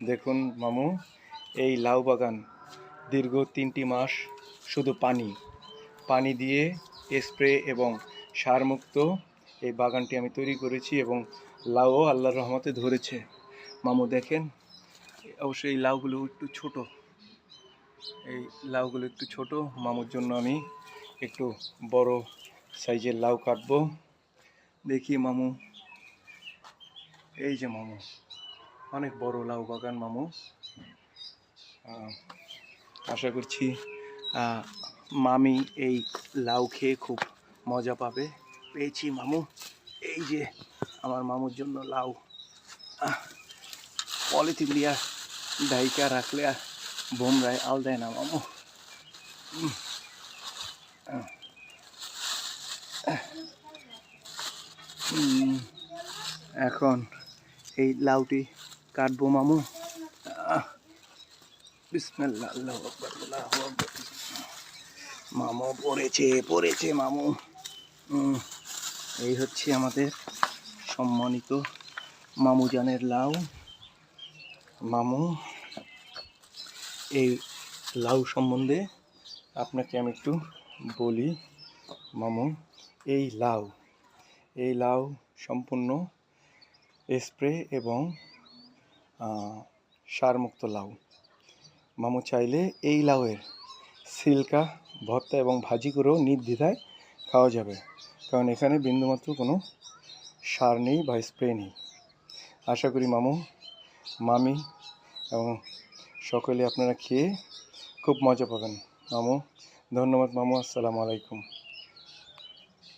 দেখুন মামু, এই লাউ বাগান দীর্ঘ তিনটি মাস শুধু পানি পানি দিয়ে স্প্রে এবং সারমুক্ত এই বাগানটি আমি তৈরি করেছি এবং লাউও আল্লাহর রহমতে ধরেছে। মামু, দেখেন, অবশ্যই এই লাউগুলো একটু ছোট। এই লাউগুলো একটু ছোট, মামুর জন্য আমি একটু বড় সাইজের লাউ কাটবো। দেখি মামু, এই যে মামু অনেক বড় লাউ বাগান, মামু। আশা করছি মামি এই লাউ খেয়ে খুব মজা পাবে। পেয়েছি, মামু। এই যে আমার মামুর জন্য লাউ। পলিথিন দিয়া ডাইকা রাখলে আর বোমরায় আল দেয় না, মামু। এখন এই লাউটি কাটবো মামু? আহ, বিসমিল্লাহ আল্লাহু আকবার আল্লাহু আকবার। মামু পড়েছে পড়েছে মামু। এই হচ্ছে আমাদের সম্মানিত মামুজানের লাউ। মামু এই লাউ সম্বন্ধে আপনাকে আমি একটু বলি মামু এই লাউ এই লাউ সম্পূর্ণ স্প্রে এবং সারমুক্ত লাউ। মামু চাইলে এই লাউয়ের সিল্কা, ভর্তা এবং ভাজি করেও নির্দ্বিধায় খাওয়া যাবে। কারণ এখানে বিন্দুমাত্র কোনো সার নেই বা স্প্রে নেই। আশা করি মামু, মামি এবং সকলে আপনারা খেয়ে খুব মজা পাবেন। মামু, ধন্যবাদ মামু, আসসালামু আলাইকুম।